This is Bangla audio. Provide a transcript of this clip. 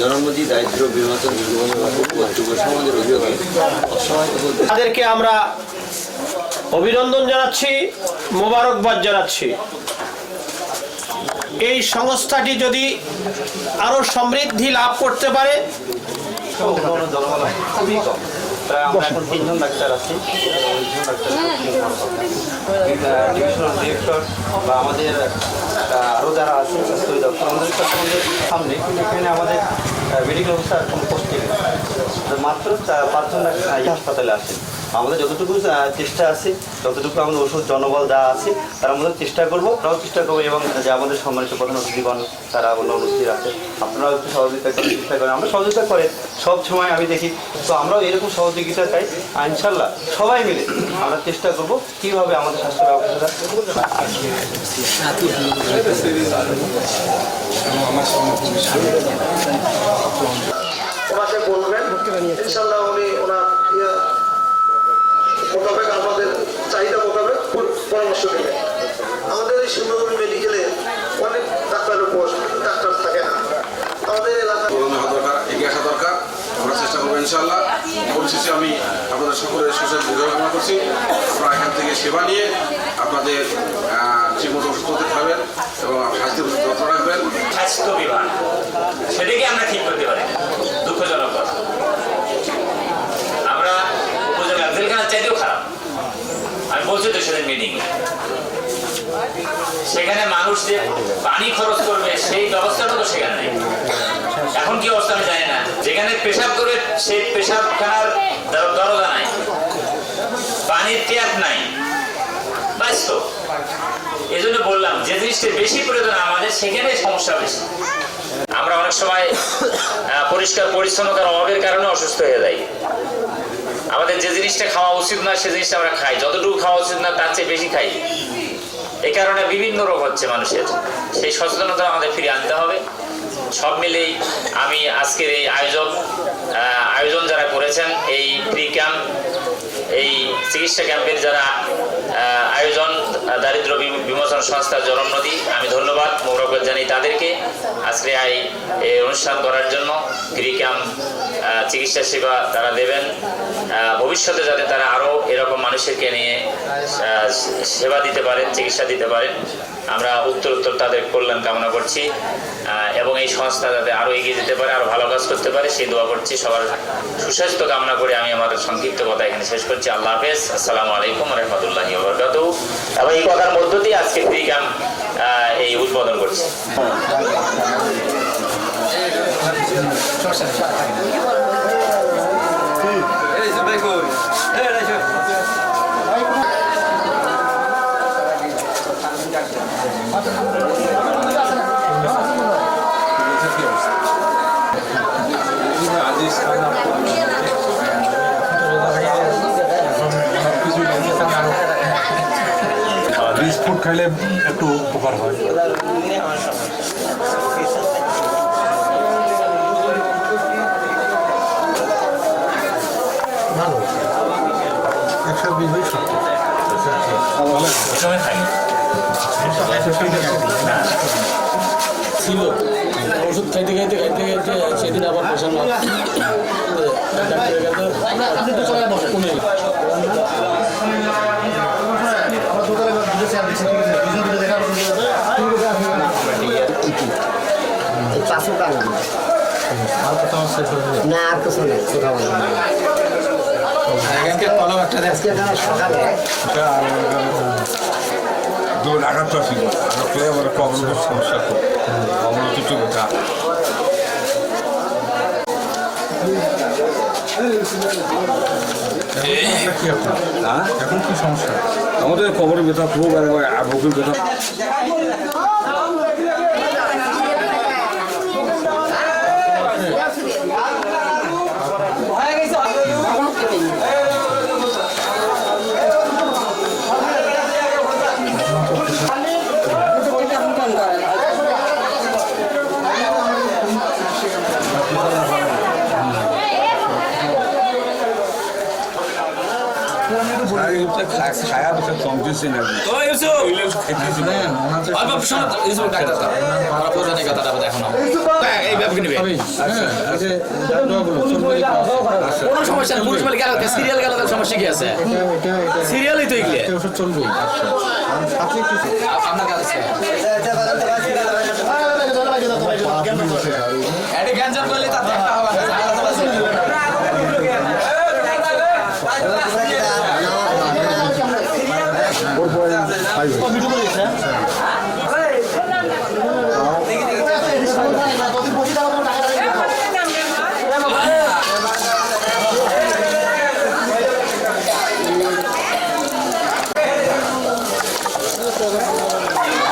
জনমতি দারিদ্র বিমোচন তাদেরকে আমরা অভিনন্দন জানাচ্ছি, মোবারকবাদ জানাচ্ছি। এই সংস্থাটি যদি আরও সমৃদ্ধি লাভ করতে পারে প্রায় তিনজন ডাক্তার আছি। বা আমাদের আরও যারা আছে স্বাস্থ্য দপ্তর আমাদের সামনে কিন্তু আমাদের মেডিকেল অফিসার কোনো পোস্টিং মাত্র পাঁচজন ডাক্তার হাসপাতালে আসেন আমাদের যতটুকু চেষ্টা আছে যতটুকু আমাদের ওষুধ, জনবল যা আছে, তার মধ্যে চেষ্টা করব, তারাও চেষ্টা করব এবং যে আমাদের সম্মানিত প্রধান অতিথিগণ তারা অন্য অনুষ্ঠিত আছে আপনারাও একটু সহযোগিতা করার চেষ্টা করেন। আমরা সহযোগিতা করে সব সময় আমি দেখি, তো আমরাও এরকম সহযোগিতা চাই ইনশাল্লাহ সবাই মিলে আমরা চেষ্টা করব কীভাবে আমাদের স্বাস্থ্য ব্যবস্থাটা ওনাকে বলবেন, ইনশাল্লাহ উনি ওনার এই মেডিকেলে অনেক ডাক্তারের পোস্ট ডাক্তার থাকে না। আমাদের হওয়া দরকার এগিয়ে আসা দরকার। আমরা চেষ্টা করব ইনশাল্লাহ পরিশেষে আমি আপনাদের সকলের দীর্ঘ কামনা করছি। আপনারা এখান থেকে সেবা নিয়ে আপনাদের ঠিকমতো ওষুধ করতে খাবেন এবং স্বাস্থ্যের যত্ন রাখবেন। স্বাস্থ্য বিভাগ সেটাকে আমরা ঠিক করতে পারি না। দুঃখজনক কথা আমরা উপজেলা জেলখানার চাইতেও খারাপ আমি বলছি তো সেদিন মিটিং সেখানে মানুষ যে পানি খরচ করবে, সেই ব্যবস্থাটা তো সেখানে নেই। এখন কি অবস্থা আমি জানি না। যেখানে পেশাব করবে, সেই পেশাবখানার দর- দরজা নাই। পানির ট্যাপ নাই। এই জন্য বললাম, যে জিনিসটা বেশি প্রয়োজন আমাদের, সেখানে সমস্যা বেশি। আমরা অনেক সময় পরিষ্কার পরিচ্ছন্নতার অভাবের কারণে অসুস্থ হয়ে যাই। আমাদের যে জিনিসটা খাওয়া উচিত না, সে জিনিসটা আমরা খাই। যতটুকু খাওয়া উচিত না, তার চেয়ে বেশি খাই। এই কারণে বিভিন্ন রোগ হচ্ছে মানুষের সেই সচেতনতা আমাদের ফিরে আনতে হবে। সব মিলেই আমি আজকের এই আয়োজক আয়োজন যারা করেছেন, এই প্রি ক্যাম্প এই চিকিৎসা ক্যাম্পের যারা আয়োজন, দারিদ্র বিমোচন সংস্থা জনম নদী, আমি ধন্যবাদ, মোবারকবাদ জানাই তাদেরকে আজকে এই অনুষ্ঠান করার জন্য। ফ্রি ক্যাম্প চিকিৎসা সেবা তারা দেবেন। ভবিষ্যতে যাতে তারা আরও এরকম মানুষেরকে নিয়ে সেবা দিতে পারেন চিকিৎসা দিতে পারেন। আমরা উত্তর উত্তর তাদের কল্যাণ কামনা করছি এবং এই সংস্থা যাতে আরও এগিয়ে যেতে পারে আরও ভালো কাজ করতে পারে সেই দোয়া করছি সবার সুস্বাস্থ্য কামনা করে আমি আমাদের সংক্ষিপ্ত কথা এখানে শেষ করছি। আল্লাহ হাফেজ। আসসালামু আলাইকুম রহমতুল্লাহ বরকাত এবং এই কথার মধ্য দিয়ে আজকে ফ্রি ক্যাম্প এই উদ্বোধন করছি। বিস্কুট খাইলে একটু উপকার হয়। ভালো। একশো বিশ বিশ ছিল। খাইতে খাইতে খাইতে খাইতে সেদিন আবার বসানো না। আর কিছু নেই। আজকে এখানে সকালে। দৌড় আঘাতটা ছিল আঘাত আমার কমলের সমস্যা তো কবর কিছু কথা এখন কি সমস্যা? আমাদের কবরের ব্যথা খুব আর বুকের ব্যথা সিরিয়ালই তো এগুলো চলবে আপনার কাছে Yeah.